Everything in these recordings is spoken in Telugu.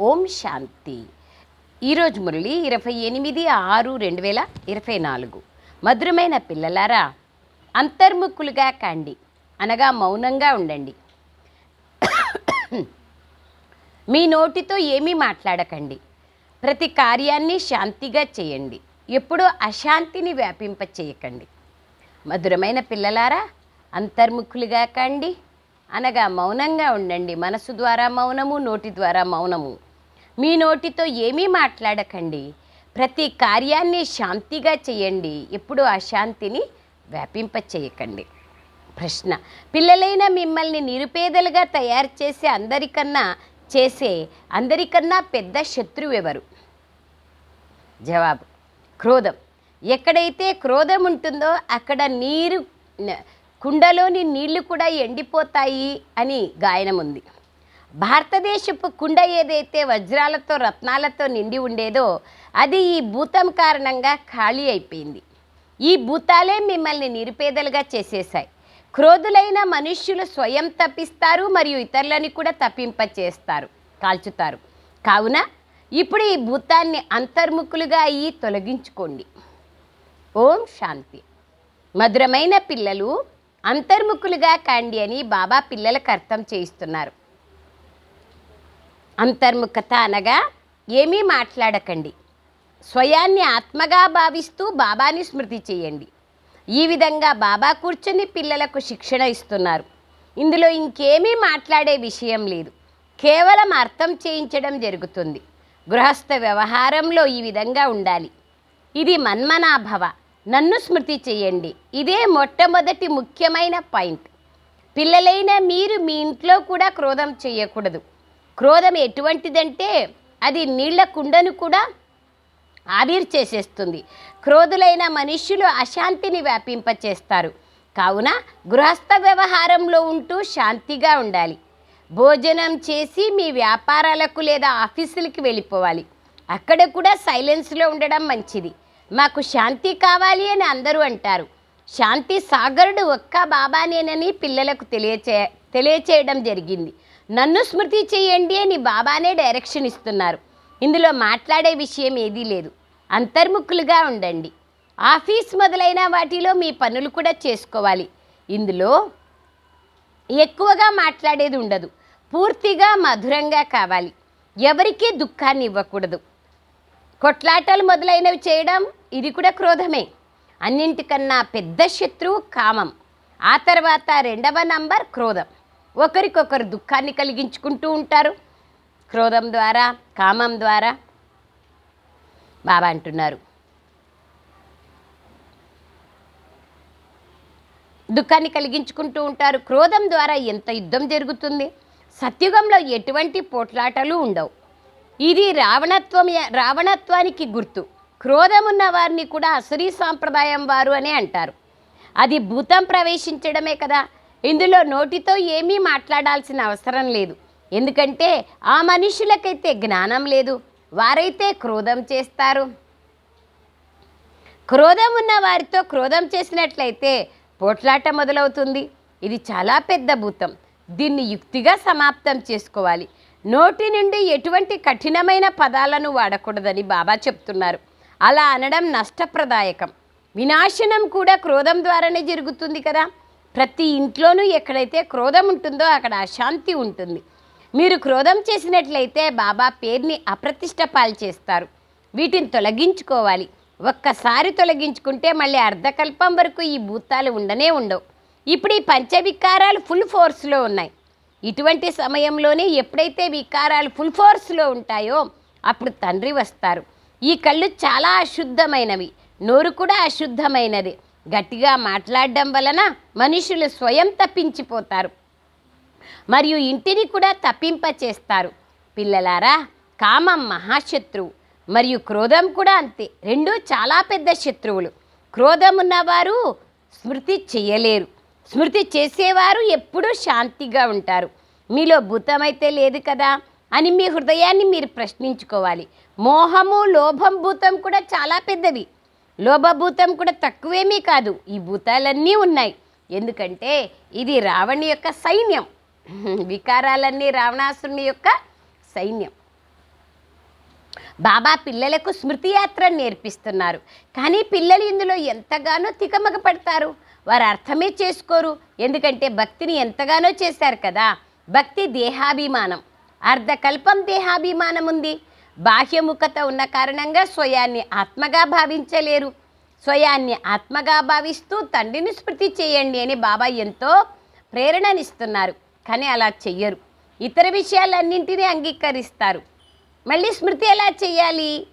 ఓం శాంతి. ఈరోజు మురళి ఇరవై ఎనిమిది ఆరు రెండు వేల ఇరవై నాలుగు. మధురమైన పిల్లలారా అంతర్ముఖులుగా కండి. అనగా మౌనంగా ఉండండి. మీ నోటితో ఏమీ మాట్లాడకండి. ప్రతి కార్యాన్ని శాంతిగా చేయండి. ఎప్పుడూ అశాంతిని వ్యాపింప చేయకండి మధురమైన పిల్లలారా అంతర్ముఖులుగా కండి. అనగా మౌనంగా ఉండండి. మనసు ద్వారా మౌనము నోటి ద్వారా మౌనము. మీ నోటితో ఏమీ మాట్లాడకండి. ప్రతి కార్యాన్ని శాంతిగా చేయండి. ఎప్పుడు అశాంతిని వ్యాపింప చేయకండి ప్రశ్న. పిల్లలైన మిమ్మల్ని నిరుపేదలుగా తయారు చేసే అందరికన్నా చేసే అందరికన్నా పెద్ద శత్రువు ఎవరు? జవాబు. క్రోధం. ఎక్కడైతే క్రోధం ఉంటుందో అక్కడ నీరు కుండలోని నీళ్ళు కూడా ఎండిపోతాయి అని గాయనం ఉంది భారతదేశపు కుండ ఏదైతే వజ్రాలతో రత్నాలతో నిండి ఉండేదో అది ఈ భూతం కారణంగా ఖాళీ అయిపోయింది. ఈ భూతాలే మిమ్మల్ని నిరుపేదలుగా చేసేశాయి. క్రోధులైన మనుష్యులు స్వయం తప్పిస్తారు మరియు ఇతరులని కూడా తప్పింపచేస్తారు కాల్చుతారు. కావున ఇప్పుడు ఈ భూతాన్ని అంతర్ముఖులుగా అయ్యి తొలగించుకోండి. ఓం శాంతి. మధురమైన పిల్లలు అంతర్ముఖులుగా కాండి అని బాబా పిల్లలకు అర్థం చేయిస్తున్నారు. అంతర్ముఖత అనగా ఏమీ మాట్లాడకండి. స్వయాన్ని ఆత్మగా భావిస్తూ బాబాని స్మృతి చేయండి. ఈ విధంగా బాబా కూర్చొని పిల్లలకు శిక్షణ ఇస్తున్నారు. ఇందులో ఇంకేమీ మాట్లాడే విషయం లేదు. కేవలం అర్థం చేయించడం జరుగుతుంది. గృహస్థ వ్యవహారంలో ఈ విధంగా ఉండాలి. ఇది మన్మనాభవ. నన్ను స్మృతి చేయండి. ఇదే మొట్టమొదటి ముఖ్యమైన పాయింట్. పిల్లలైన మీరు మీ ఇంట్లో కూడా క్రోధం చేయకూడదు. క్రోధం ఎటువంటిదంటే అది నీళ్ళ కుండను కూడా ఆవిరి చేసేస్తుంది. క్రోధులైన మనుష్యులు అశాంతిని వ్యాపింపచేస్తారు. కావున గృహస్థ వ్యవహారంలో ఉంటూ శాంతిగా ఉండాలి. భోజనం చేసి మీ వ్యాపారాలకు లేదా ఆఫీసులకి వెళ్ళిపోవాలి. అక్కడ కూడా సైలెన్స్లో ఉండడం మంచిది. మాకు శాంతి కావాలి అని అందరూ అంటారు. శాంతి సాగరుడు ఒక్క బాబానేనని పిల్లలకు తెలియచే తెలియచేయడం జరిగింది. నన్ను స్మృతి చేయండి అని బాబానే డైరెక్షన్ ఇస్తున్నారు. ఇందులో మాట్లాడే విషయం ఏదీ లేదు. అంతర్ముఖులుగా ఉండండి. ఆఫీస్ మొదలైన వాటిలో మీ పనులు కూడా చేసుకోవాలి. ఇందులో ఎక్కువగా మాట్లాడేది ఉండదు. పూర్తిగా మధురంగా కావాలి. ఎవరికీ దుఃఖాన్ని ఇవ్వకూడదు. కొట్లాటలు మొదలైనవి చేయడం ఇది కూడా క్రోధమే. అన్నింటికన్నా పెద్ద శత్రువు కామం. ఆ తర్వాత రెండవ నంబర్ క్రోధం. ఒకరికొకరు దుఃఖాన్ని కలిగించుకుంటూ ఉంటారు. క్రోధం ద్వారా కామం ద్వారా. బాబా అంటున్నారు. దుఃఖాన్ని కలిగించుకుంటూ ఉంటారు. క్రోధం ద్వారా ఎంత యుద్ధం జరుగుతుంది? సత్యుగంలో ఎటువంటి పోట్లాటలు ఉండవు. ఇది రావణత్వం రావణత్వానికి గుర్తు. క్రోధమున్న వారిని కూడా అసురీ సాంప్రదాయం వారు అని అంటారు. అది భూతం ప్రవేశించడమే కదా. ఇందులో నోటితో ఏమీ మాట్లాడాల్సిన అవసరం లేదు. ఎందుకంటే ఆ మనుషులకైతే జ్ఞానం లేదు. వారైతే క్రోధం చేస్తారు. క్రోధం ఉన్న వారితో క్రోధం చేసినట్లయితే పోట్లాట మొదలవుతుంది. ఇది చాలా పెద్ద భూతం. దీన్ని యుక్తిగా సమాప్తం చేసుకోవాలి. నోటి నుండి ఎటువంటి కఠినమైన పదాలను వాడకూడదని బాబా చెప్తున్నారు. అలా అనడం నష్టప్రదాయకం. వినాశనం కూడా క్రోధం ద్వారానే జరుగుతుంది కదా. ప్రతి ఇంట్లోనూ ఎక్కడైతే క్రోధం ఉంటుందో అక్కడ అశాంతి ఉంటుంది. మీరు క్రోధం చేసినట్లయితే బాబా పేరుని అప్రతిష్ట పాలు చేస్తారు. వీటిని తొలగించుకోవాలి. ఒక్కసారి తొలగించుకుంటే మళ్ళీ అర్ధకల్పం వరకు ఈ భూతాలు ఉండనే ఉండవు. ఇప్పుడు ఈ పంచవికారాలు ఫుల్ ఫోర్స్లో ఉన్నాయి. ఇటువంటి సమయంలోనే ఎప్పుడైతే వికారాలు ఫుల్ ఫోర్స్లో ఉంటాయో అప్పుడు తండ్రి వస్తారు. ఈ కళ్ళు చాలా అశుద్ధమైనవి. నోరు కూడా అశుద్ధమైనది. గట్టిగా మాట్లాడడం వలన మనుషులు స్వయం తప్పించిపోతారు. మరియు ఇంటిని కూడా తప్పింపచేస్తారు. పిల్లలారా కామం మహాశత్రువు మరియు క్రోధం కూడా అంతే. రెండూ చాలా పెద్ద శత్రువులు. క్రోధం ఉన్నవారు స్మృతి చేయలేరు. స్మృతి చేసేవారు ఎప్పుడూ శాంతిగా ఉంటారు. మీలో భూతమైతే లేదు కదా అని మీ హృదయాన్ని మీరు ప్రశ్నించుకోవాలి. మోహము లోభం భూతం కూడా చాలా పెద్దవి. లోభభూతం కూడా తక్కువేమీ కాదు. ఈ భూతాలన్నీ ఉన్నాయి. ఎందుకంటే ఇది రావణి యొక్క సైన్యం. వికారాలన్నీ రావణాసురుని యొక్క సైన్యం. బాబా పిల్లలకు స్మృతి యాత్ర నేర్పిస్తున్నారు. కానీ పిల్లలు ఇందులో ఎంతగానో తికమక పడతారు వారు అర్థమే చేసుకోరు. ఎందుకంటే భక్తిని ఎంతగానో చేశారు కదా. భక్తి దేహాభిమానం. అర్ధకల్పం దేహాభిమానం ఉంది. బాహ్యముఖత ఉన్న కారణంగా స్వయాన్ని ఆత్మగా భావించలేరు. స్వయాన్ని ఆత్మగా భావిస్తూ తండ్రిని స్మృతి చేయండి అని బాబా ఎంతో ప్రేరణనిస్తున్నారు. కానీ అలా చెయ్యరు. ఇతర విషయాలన్నింటినీ అంగీకరిస్తారు. మళ్ళీ స్మృతి ఎలా చేయాలి?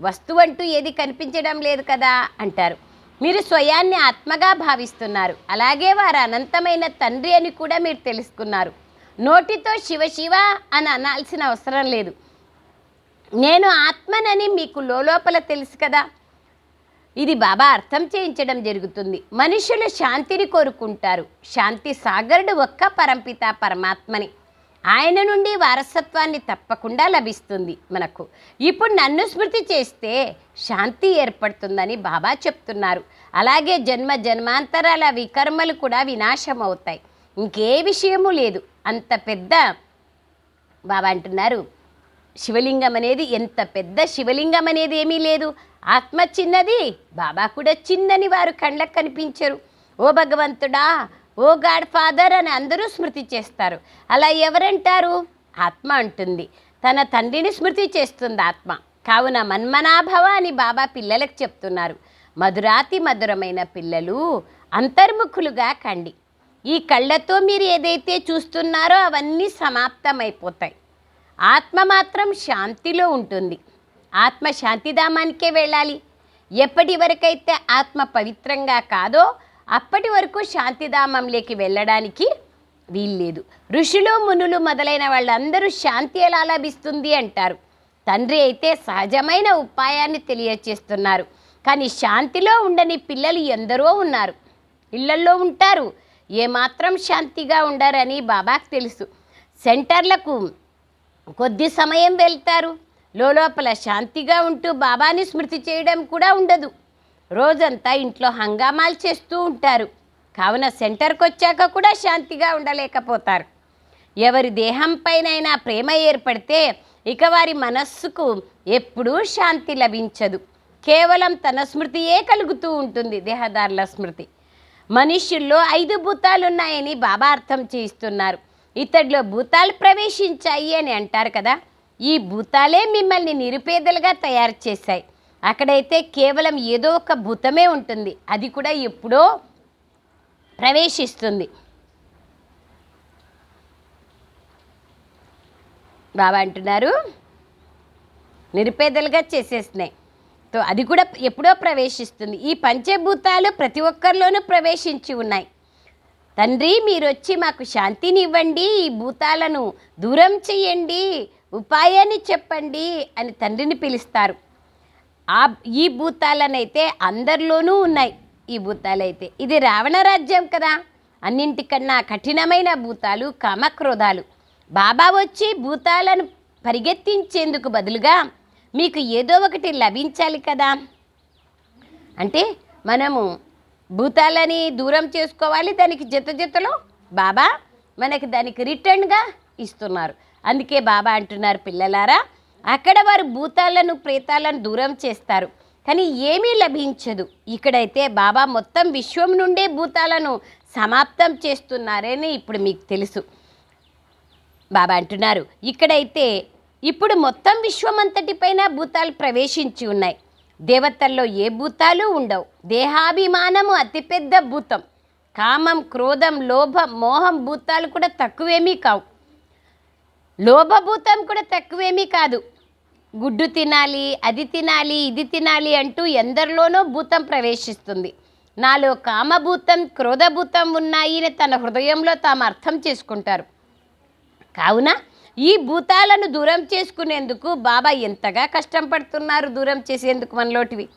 వస్తువు అంటూ ఏది కనిపించడం లేదు కదా అంటారు. మీరు స్వయాన్ని ఆత్మగా భావిస్తున్నారు. అలాగే వారు అనంతమైన తండ్రి అని కూడా మీరు తెలుసుకున్నారు. నోటితో శివ శివ అని అనాల్సిన అవసరం లేదు. నేను ఆత్మనని మీకు లోపల తెలుసు కదా. ఇది బాబా అర్థం చేయించడం జరుగుతుంది. మనుషులు శాంతిని కోరుకుంటారు. శాంతి సాగరుడు ఒక్క పరంపిత పరమాత్మని. ఆయన నుండి వారసత్వాన్ని తప్పకుండా లభిస్తుంది మనకు. ఇప్పుడు నన్ను స్మృతి చేస్తే శాంతి ఏర్పడుతుందని బాబా చెప్తున్నారు. అలాగే జన్మ జన్మాంతరాల వికర్మలు కూడా వినాశం అవుతాయి ఇంకే విషయము లేదు. అంత పెద్ద బాబా అంటున్నారు. శివలింగం అనేది ఎంత పెద్ద శివలింగం అనేది ఏమీ లేదు. ఆత్మ చిన్నది బాబా కూడా చిన్నని వారు కళ్ళకు కనిపించరు. ఓ భగవంతుడా ఓ గాడ్ ఫాదర్ అని అందరూ స్మృతి చేస్తారు. అలా ఎవరంటారు? ఆత్మ అంటుంది. తన తండ్రిని స్మృతి చేస్తుంది ఆత్మ. కావున మన్మనాభవ అని బాబా పిల్లలకు చెప్తున్నారు. మధురాతి మధురమైన పిల్లలు అంతర్ముఖులుగా కండి. ఈ కళ్ళతో మీరు ఏదైతే చూస్తున్నారో అవన్నీ సమాప్తమైపోతాయి. ఆత్మ మాత్రం శాంతిలో ఉంటుంది. ఆత్మ శాంతిధామానికే వెళ్ళాలి. ఎప్పటి వరకైతే ఆత్మ పవిత్రంగా కాదో అప్పటి వరకు శాంతిధామంలోకి వెళ్ళడానికి వీల్లేదు. ఋషులు మునులు మొదలైన వాళ్ళందరూ శాంతి ఎలా లభిస్తుంది అంటారు. తండ్రి అయితే సహజమైన ఉపాయాన్ని తెలియచేస్తున్నారు. కానీ శాంతిలో ఉండని పిల్లలు ఎందరో ఉన్నారు. ఇళ్ళల్లో ఉంటారు. ఏమాత్రం శాంతిగా ఉండరని బాబాకు తెలుసు. సెంటర్లకు కొద్ది సమయం వెళ్తారు. లోపల శాంతిగా ఉంటూ బాబాని స్మృతి చేయడం కూడా ఉండదు. రోజంతా ఇంట్లో హంగామాలు చేస్తూ ఉంటారు. కావున సెంటర్కి వచ్చాక కూడా శాంతిగా ఉండలేకపోతారు. ఎవరి దేహంపైనైనా ప్రేమ ఏర్పడితే ఇక వారి మనస్సుకు ఎప్పుడూ శాంతి లభించదు. కేవలం తన స్మృతియే కలుగుతూ ఉంటుంది దేహదారుల స్మృతి. మనుష్యుల్లో ఐదు భూతాలు ఉన్నాయని బాబా అర్థం చేయిస్తున్నారు. ఇతడిలో భూతాలు ప్రవేశించాయి అని అంటారు కదా. ఈ భూతాలే మిమ్మల్ని నిరుపేదలుగా తయారు చేశాయి. అక్కడైతే కేవలం ఏదో ఒక భూతమే ఉంటుంది. అది కూడా ఎప్పుడో ప్రవేశిస్తుంది. బాబా అంటున్నారు నిరుపేదలుగా చేసేసినాయి తో అది కూడా ఎప్పుడో ప్రవేశిస్తుంది. ఈ పంచభూతాలు ప్రతి ఒక్కరిలోనూ ప్రవేశించి ఉన్నాయి. తండ్రి మీరొచ్చి మాకు శాంతిని ఇవ్వండి ఈ భూతాలను దూరం చెయ్యండి ఉపాయాన్ని చెప్పండి అని తండ్రిని పిలుస్తారు. ఆ ఈ భూతాలనైతే అందరిలోనూ ఉన్నాయి. ఈ భూతాలైతే ఇది రావణ రాజ్యం కదా. అన్నింటికన్నా కఠినమైన భూతాలు కామక్రోధాలు. బాబా వచ్చి భూతాలను పరిగెత్తించేందుకు బదులుగా మీకు ఏదో ఒకటి లభించాలి కదా. అంటే మనము భూతాలని దూరం చేసుకోవాలి దానికి జత జతలో బాబా మనకి దానికి రిటర్న్గా ఇస్తున్నారు. అందుకే బాబా అంటున్నారు పిల్లలారా అక్కడ వారు భూతాలను ప్రేతాలను దూరం చేస్తారు. కానీ ఏమీ లభించదు. ఇక్కడైతే బాబా మొత్తం విశ్వం నుండే భూతాలను సమాప్తం చేస్తున్నారని ఇప్పుడు మీకు తెలుసు. బాబా అంటున్నారు ఇక్కడైతే ఇప్పుడు మొత్తం విశ్వం అంతటిపైన భూతాలు ప్రవేశించి ఉన్నాయి. దేవతల్లో ఏ భూతాలు ఉండవు. దేహాభిమానము అతిపెద్ద భూతం. కామం క్రోధం లోభం మోహం భూతాలు కూడా తక్కువేమీ కావు. లోభభూతం కూడా తక్కువేమీ కాదు. గుడ్డు తినాలి అది తినాలి ఇది తినాలి అంటూ ఎందరిలోనో భూతం ప్రవేశిస్తుంది. నాలో కామభూతం క్రోధభూతం ఉన్నాయి అని తన హృదయంలో తాము అర్థం చేసుకుంటారు. కావున ఈ భూతాలను దూరం చేసుకునేందుకు బాబా ఎంతగా కష్టం పడుతున్నారు దూరం చేసేందుకు మనలోటివి.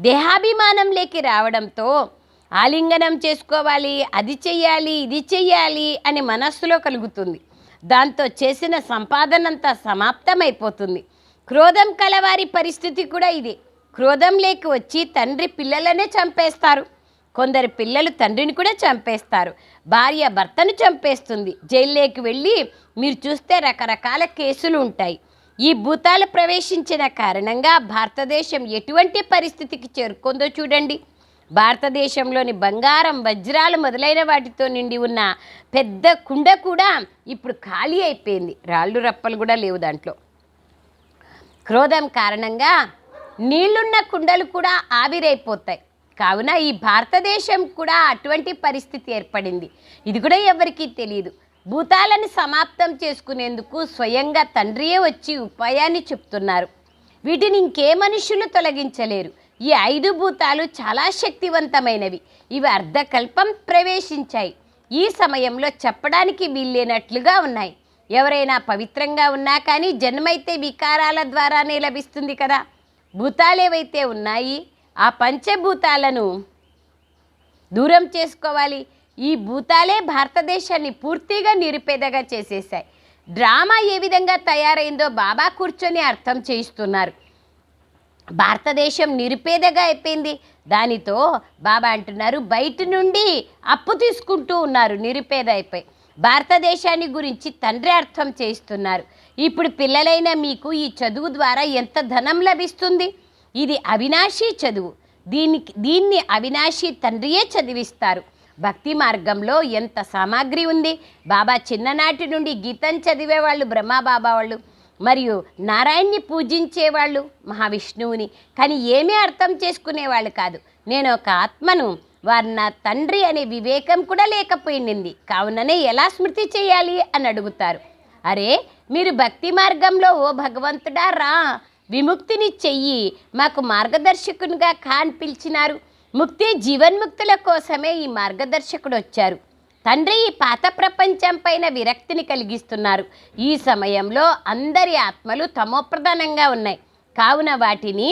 దేహాభిమానంలోకి రావడంతో ఆలింగనం చేసుకోవాలి అది చెయ్యాలి ఇది చెయ్యాలి అని మనస్సులో కలుగుతుంది. దాంతో చేసిన సంపాదనంతా సమాప్తమైపోతుంది. క్రోధం కలవారి పరిస్థితి కూడా ఇదే. క్రోధం లేకి వచ్చి తండ్రి పిల్లలనే చంపేస్తారు. కొందరు పిల్లలు తండ్రిని కూడా చంపేస్తారు. భార్య భర్తను చంపేస్తుంది. జైల్లోకి వెళ్ళి మీరు చూస్తే రకరకాల కేసులు ఉంటాయి. ఈ భూతాలు ప్రవేశించిన కారణంగా భారతదేశం ఎటువంటి పరిస్థితికి చేరుకుందో చూడండి. భారతదేశంలోని బంగారం వజ్రాలు మొదలైన వాటితో నిండి ఉన్న పెద్ద కుండ కూడా ఇప్పుడు ఖాళీ అయిపోయింది. రాళ్ళు రప్పలు కూడా లేవు దాంట్లో. క్రోధం కారణంగా నీళ్ళున్న కుండలు కూడా ఆవిరైపోతాయి. కావున ఈ భారతదేశం కూడా అటువంటి పరిస్థితి ఏర్పడింది. ఇది కూడా ఎవరికీ తెలియదు భూతాలను సమాప్తం చేసుకునేందుకు స్వయంగా తండ్రియే వచ్చి ఉపాయాన్ని చెప్తున్నారు. వీటిని ఇంకే మనుషులు తొలగించలేరు. ఈ ఐదు భూతాలు చాలా శక్తివంతమైనవి. ఇవి అర్ధకల్పం ప్రవేశించాయి. ఈ సమయంలో చెప్పడానికి వీల్లేనట్లుగా ఉన్నాయి. ఎవరైనా పవిత్రంగా ఉన్నా కానీ జన్మైతే వికారాల ద్వారానే లభిస్తుంది కదా. భూతాలు ఏవైతే ఉన్నాయి ఆ పంచభూతాలను దూరం చేసుకోవాలి. ఈ భూతాలే భారతదేశాన్ని పూర్తిగా నిరుపేదగా చేసేసాయి డ్రామా ఏ విధంగా తయారైందో బాబా కూర్చొని అర్థం చేయిస్తున్నారు. భారతదేశం నిరుపేదగా అయిపోయింది. దానితో బాబా అంటున్నారు బయట నుండి అప్పు తీసుకుంటూ ఉన్నారు నిరుపేద అయిపోయి. భారతదేశాన్ని గురించి తండ్రి అర్థం చేయిస్తున్నారు. ఇప్పుడు పిల్లలైన మీకు ఈ చదువు ద్వారా ఎంత ధనం లభిస్తుంది? ఇది అవినాశి చదువు. దీనికి దీన్ని అవినాశి తండ్రియే చదివిస్తారు. భక్తి మార్గంలో ఎంత సామాగ్రి ఉంది? బాబా చిన్ననాటి నుండి గీతం చదివేవాళ్ళు బ్రహ్మబాబా వాళ్ళు మరియు నారాయణ్ణి పూజించేవాళ్ళు మహావిష్ణువుని. కానీ ఏమీ అర్థం చేసుకునేవాళ్ళు కాదు. నేను ఒక ఆత్మను వారు నా తండ్రి అనే వివేకం కూడా లేకపోయింది. కావుననే ఎలా స్మృతి చేయాలి? అని అడుగుతారు. అరే మీరు భక్తి మార్గంలో ఓ భగవంతుడా రా. విముక్తిని చెయ్యి మాకు మార్గదర్శకునిగా ఖాన్ పిలిచినారు. ముక్తి జీవన్ముక్తుల కోసమే ఈ మార్గదర్శకుడు వచ్చారు. తండ్రి ఈ పాత ప్రపంచం పైన విరక్తిని కలిగిస్తున్నారు. ఈ సమయంలో అందరి ఆత్మలు తమోప్రధానంగా ఉన్నాయి. కావున వాటిని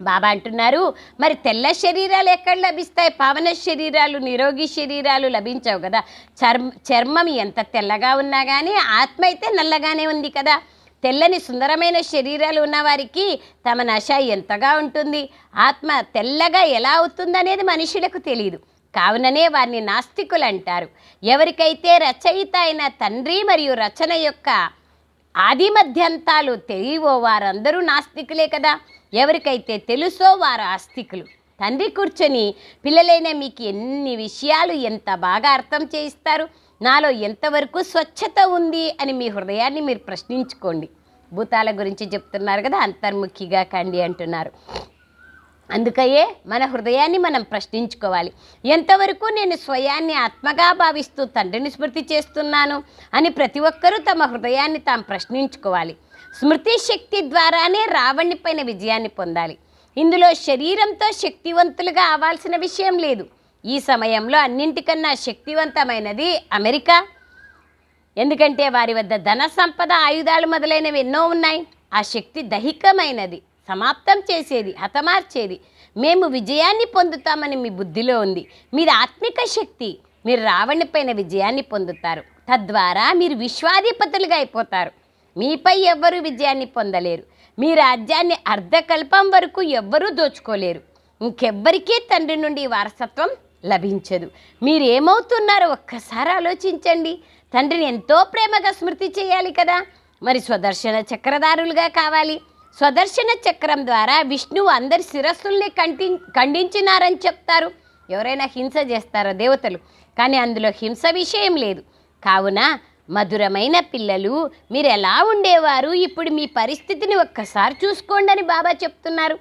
బాబా అంటున్నారు మరి తెల్ల శరీరాలు ఎక్కడ లభిస్తాయి? పావన శరీరాలు నిరోగి శరీరాలు లభించవు కదా. చర్మ చర్మం ఎంత తెల్లగా ఉన్నా కానీ ఆత్మ అయితే నల్లగానే ఉంది కదా. తెల్లని సుందరమైన శరీరాలు ఉన్నవారికి తమ నశ ఎంతగా ఉంటుంది? ఆత్మ తెల్లగా ఎలా అవుతుందనేది మనుషులకు తెలియదు కావుననే వారిని నాస్తికులు అంటారు ఎవరికైతే రచయిత అయిన తండ్రి మరియు రచన యొక్క ఆది మధ్యంతాలు తెలియవో వారందరూ నాస్తికులే కదా? ఎవరికైతే తెలుసో వారు ఆస్తికులు. తండ్రి కూర్చొని పిల్లలైన మీకు ఎన్ని విషయాలు ఎంత బాగా అర్థం చేయిస్తారు? నాలో ఎంతవరకు స్వచ్ఛత ఉంది అని మీ హృదయాన్ని మీరు ప్రశ్నించుకోండి. భూతాల గురించి చెప్తున్నారు కదా అంతర్ముఖిగా కండి అంటున్నారు. అందుకయే మన హృదయాన్ని మనం ప్రశ్నించుకోవాలి. ఎంతవరకు నేను స్వయాన్ని ఆత్మగా భావిస్తూ తండ్రిని స్మృతి చేస్తున్నాను అని ప్రతి ఒక్కరూ తమ హృదయాన్ని తాము ప్రశ్నించుకోవాలి. స్మృతి శక్తి ద్వారానే రావణ్ణి పైన విజయాన్ని పొందాలి. ఇందులో శరీరంతో శక్తివంతులుగా అవ్వాల్సిన విషయం లేదు. ఈ సమయంలో అన్నింటికన్నా శక్తివంతమైనది అమెరికా. ఎందుకంటే వారి వద్ద ధన సంపద ఆయుధాలు మొదలైనవి ఎన్నో ఉన్నాయి. ఆ శక్తి దైహికమైనది సమాప్తం చేసేది హతమార్చేది. మేము విజయాన్ని పొందుతామని మీ బుద్ధిలో ఉంది. మీరు ఆత్మిక శక్తి మీరు రావణి పైన విజయాన్ని పొందుతారు. తద్వారా మీరు విశ్వాధిపతులుగా అయిపోతారు. మీపై ఎవ్వరూ విజయాన్ని పొందలేరు. మీ రాజ్యాన్ని అర్ధకల్పం వరకు ఎవ్వరూ దోచుకోలేరు. ఇంకెవ్వరికీ తండ్రి నుండి వారసత్వం లభించదు. మీరు ఏమవుతున్నారో ఒక్కసారి ఆలోచించండి. తండ్రిని ఎంతో ప్రేమగా స్మృతి చేయాలి కదా. మరి స్వదర్శన చక్రధారులుగా కావాలి. స్వదర్శన చక్రం ద్వారా విష్ణువు అందరి శిరస్సుల్ని కంటి ఖండించినారని చెప్తారు. ఎవరైనా హింస చేస్తారో దేవతలు. కానీ అందులో హింస విషయం లేదు. కావున మధురమైన పిల్లలు మీరు ఎలా ఉండేవారు? ఇప్పుడు మీ పరిస్థితిని ఒక్కసారి చూసుకోండి అని బాబా చెప్తున్నారు.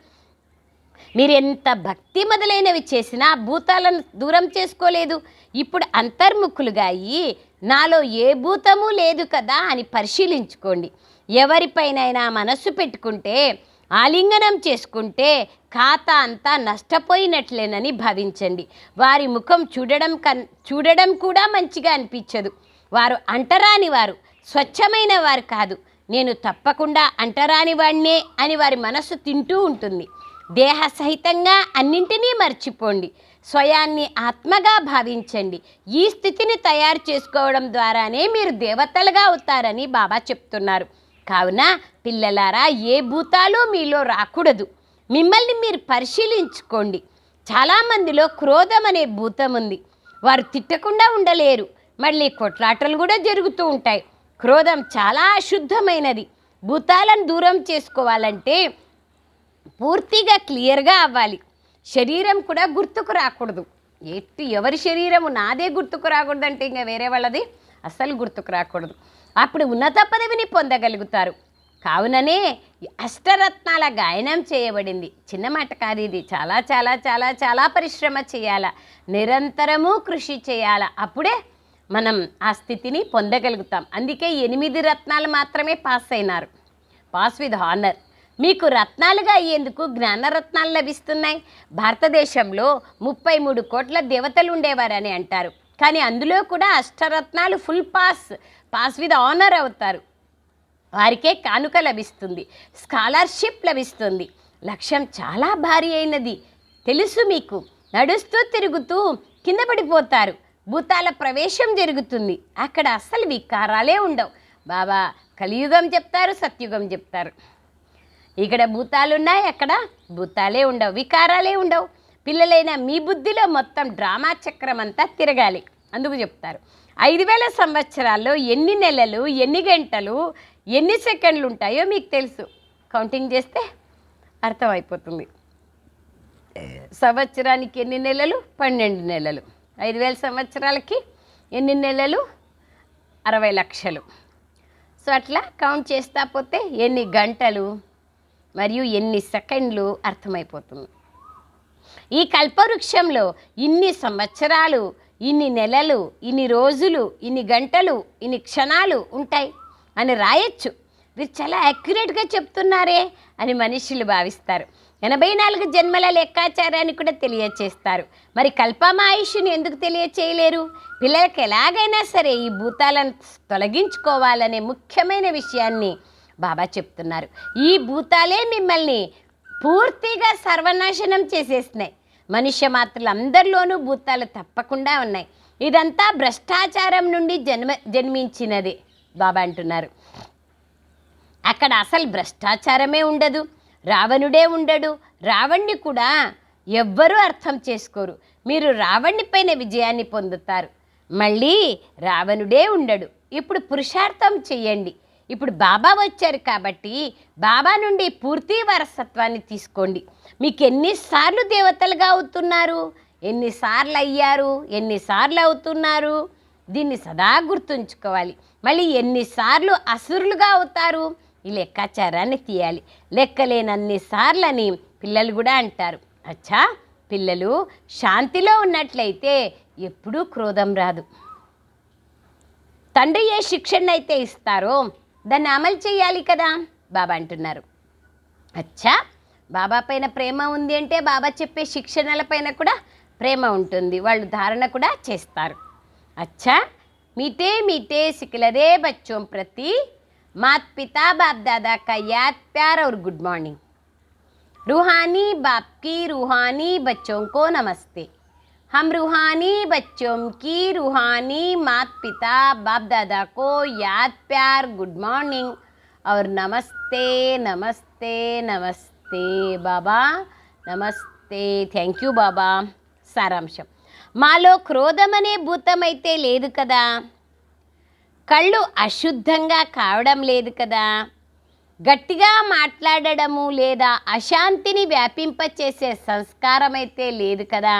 మీరు ఎంత భక్తి మొదలైనవి చేసినా భూతాలను దూరం చేసుకోలేదు. ఇప్పుడు అంతర్ముఖులుగా అయ్యి నాలో ఏ భూతము లేదు కదా అని పరిశీలించుకోండి. ఎవరిపైనైనా మనస్సు పెట్టుకుంటే ఆలింగనం చేసుకుంటే ఖాతా అంతా నష్టపోయినట్లేనని భావించండి. వారి ముఖం చూడడం కన్ చూడడం కూడా మంచిగా అనిపించదు. వారు అంటరాని వారు స్వచ్ఛమైన వారు కాదు. నేను తప్పకుండా అంటరాని వాడినే అని వారి మనస్సు తింటూ ఉంటుంది. దేహ సహితంగా అన్నింటినీ మర్చిపోండి. స్వయాన్ని ఆత్మగా భావించండి. ఈ స్థితిని తయారు చేసుకోవడం ద్వారానే మీరు దేవతలుగా అవుతారని బాబా చెప్తున్నారు. కావున పిల్లలారా ఏ భూతాలు మీలో రాకూడదు. మిమ్మల్ని మీరు పరిశీలించుకోండి. చాలామందిలో క్రోధం అనే భూతం ఉంది. వారు తిట్టకుండా ఉండలేరు. మళ్ళీ కొట్లాటలు కూడా జరుగుతూ ఉంటాయి. క్రోధం చాలా అశుద్ధమైనది. భూతాలను దూరం చేసుకోవాలంటే పూర్తిగా క్లియర్గా అవ్వాలి. శరీరం కూడా గుర్తుకు రాకూడదు. ఎట్టి ఎవరి శరీరము నాదే గుర్తుకు రాకూడదు అంటే ఇంకా వేరే వాళ్ళది అస్సలు గుర్తుకు రాకూడదు. అప్పుడు ఉన్నత పదవిని పొందగలుగుతారు. కావుననే అష్టరత్నాల గాయనం చేయబడింది. చిన్న మాట కాదు ఇది. చాలా చాలా చాలా చాలా పరిశ్రమ చేయాల. నిరంతరము కృషి చేయాల. అప్పుడే మనం ఆ స్థితిని పొందగలుగుతాం. అందుకే ఎనిమిది రత్నాలు మాత్రమే పాస్ అయినారు. Pass with honour. మీకు రత్నాలుగా అయ్యేందుకు జ్ఞానరత్నాలు లభిస్తున్నాయి. భారతదేశంలో ముప్పై మూడు కోట్ల దేవతలు ఉండేవారని అంటారు. కానీ అందులో కూడా అష్టరత్నాలు full pass pass with honour అవుతారు. వారికే కానుక లభిస్తుంది. స్కాలర్షిప్ లభిస్తుంది. లక్ష్యం చాలా భారీ అయినది. తెలుసు మీకు. నడుస్తూ తిరుగుతూ కింద పడిపోతారు. భూతాల ప్రవేశం జరుగుతుంది. అక్కడ అస్సలు వికారాలే ఉండవు. బాబా కలియుగం చెప్తారు సత్యుగం చెప్తారు. ఇక్కడ భూతాలు ఉన్నాయి అక్కడ భూతాలే ఉండవు వికారాలే ఉండవు. పిల్లలైన మీ బుద్ధిలో మొత్తం డ్రామా చక్రం అంతా తిరగాలి. అందుకు చెప్తారు. ఐదు వేల సంవత్సరాల్లో ఎన్ని నెలలు ఎన్ని గంటలు ఎన్ని సెకండ్లు ఉంటాయో మీకు తెలుసు. కౌంటింగ్ చేస్తే అర్థమైపోతుంది. సంవత్సరానికి ఎన్ని నెలలు? పన్నెండు నెలలు. ఐదు వేల సంవత్సరాలకి ఎన్ని నెలలు? అరవై లక్షలు. సో అట్లా కౌంట్ చేస్తా పోతే ఎన్ని గంటలు? మరియు ఎన్ని సెకండ్లు అర్థమైపోతుంది. ఈ కల్పవృక్షంలో ఇన్ని సంవత్సరాలు ఇన్ని నెలలు ఇన్ని రోజులు ఇన్ని గంటలు ఇన్ని క్షణాలు ఉంటాయి అని రాయొచ్చు. మీరు చాలా యాక్యురేట్గా చెప్తున్నారే అని మనుషులు భావిస్తారు. ఎనభై నాలుగు జన్మల లెక్కాచారాన్ని కూడా తెలియచేస్తారు. మరి కల్పమాయుషుని ఎందుకు తెలియచేయలేరు? పిల్లలకి ఎలాగైనా సరే ఈ భూతాలను తొలగించుకోవాలనే ముఖ్యమైన విషయాన్ని బాబా చెప్తున్నారు. ఈ భూతాలే మిమ్మల్ని పూర్తిగా సర్వనాశనం చేసేసినాయి. మనుష్య మాత్రలు అందరిలోనూ భూతాలు తప్పకుండా ఉన్నాయి. ఇదంతా భ్రష్టాచారం నుండి జన్మ జన్మించినదే బాబా అంటున్నారు. అక్కడ అసలు భ్రష్టాచారమే ఉండదు రావణుడే ఉండడు. రావణ్ణి కూడా ఎవ్వరూ అర్థం చేసుకోరు. మీరు రావణ్ణి పైన విజయాన్ని పొందుతారు. మళ్ళీ రావణుడే ఉండడు. ఇప్పుడు పురుషార్థం చెయ్యండి ఇప్పుడు బాబా వచ్చారు కాబట్టి బాబా నుండి పూర్తి వారసత్వాన్ని తీసుకోండి. మీకు ఎన్నిసార్లు దేవతలుగా అవుతున్నారు ఎన్నిసార్లు అయ్యారు? ఎన్నిసార్లు అవుతున్నారు? దీన్ని సదా గుర్తుంచుకోవాలి. మళ్ళీ ఎన్నిసార్లు అసురులుగా అవుతారు ఈ లెక్కాచారాన్ని తీయాలి. లెక్కలేనన్నిసార్లు అని పిల్లలు కూడా అంటారు. అచ్చా! పిల్లలు శాంతిలో ఉన్నట్లయితే ఎప్పుడూ క్రోధం రాదు. తండ్రి ఏ శిక్షణ అయితే ఇస్తారో దాన్ని అమలు చేయాలి కదా బాబా అంటున్నారు అచ్చా బాబా పైన ప్రేమ ఉంది అంటే బాబా చెప్పే శిక్షణల పైన కూడా ప్రేమ ఉంటుంది వాళ్ళు ధారణ కూడా చేస్తారు अच्छा मीठे मीठे सिकलरे बच्चों प्रति मात पिता बाप दादा का याद प्यार और गुड मॉर्निंग रूहानी बाप की रूहानी बच्चों को नमस्ते हम रूहानी बच्चों की रूहानी मात पिता बाप दादा को याद प्यार गुड मॉर्निंग और नमस्ते नमस्ते नमस्ते बाबा నమస్తే థ్యాంక్ యూ బాబా సారాంశం మాలో క్రోధం అనే భూతమైతే లేదు కదా కళ్ళు అశుద్ధంగా కావడం లేదు కదా గట్టిగా మాట్లాడడము లేదా అశాంతిని వ్యాపింపచేసే సంస్కారం అయితే లేదు కదా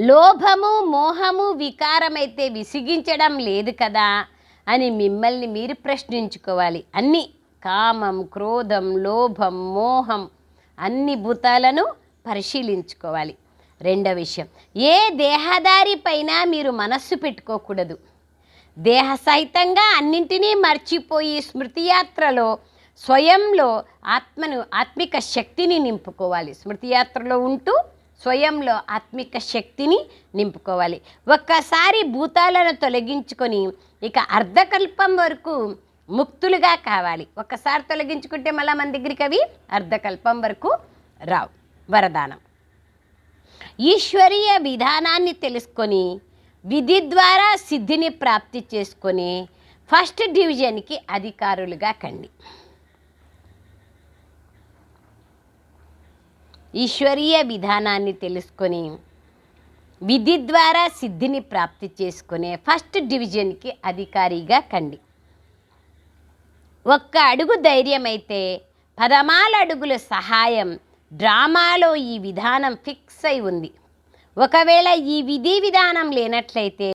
లోభము మోహము వికారమైతే విసిగించడం లేదు కదా అని మిమ్మల్ని మీరు ప్రశ్నించుకోవాలి. అన్ని కామం క్రోధం లోభం మోహం అన్ని భూతాలను పరిశీలించుకోవాలి. రెండో విషయం ఏ దేహదారి పైన మీరు మనస్సు పెట్టుకోకూడదు. దేహ సహితంగా అన్నింటినీ మర్చిపోయి స్మృతియాత్రలో స్వయంలో ఆత్మను ఆత్మిక శక్తిని నింపుకోవాలి. స్మృతియాత్రలో ఉంటూ స్వయంలో ఆత్మిక శక్తిని నింపుకోవాలి. ఒక్కసారి భూతాలను తొలగించుకొని ఇక అర్ధకల్పం వరకు ముక్తులుగా కావాలి. ఒక్కసారి తొలగించుకుంటే మళ్ళీ మన దగ్గరికి అవి అర్ధకల్పం వరకు రావు. వరదానం. ఈశ్వరీయ విధానాన్ని తెలుసుకొని విధి ద్వారా సిద్ధిని ప్రాప్తి చేసుకొని ఫస్ట్ డివిజన్కి అధికారులుగా కండి. ఈశ్వరీయ విధానాన్ని తెలుసుకొని విధి ద్వారా సిద్ధిని ప్రాప్తి చేసుకునే ఫస్ట్ డివిజన్కి అధికారిగా కండి. ఒక్క అడుగు ధైర్యమైతే పదమాల అడుగుల సహాయం డ్రామాలో ఈ విధానం ఫిక్స్ అయి ఉంది. ఒకవేళ ఈ విధి విధానం లేనట్లయితే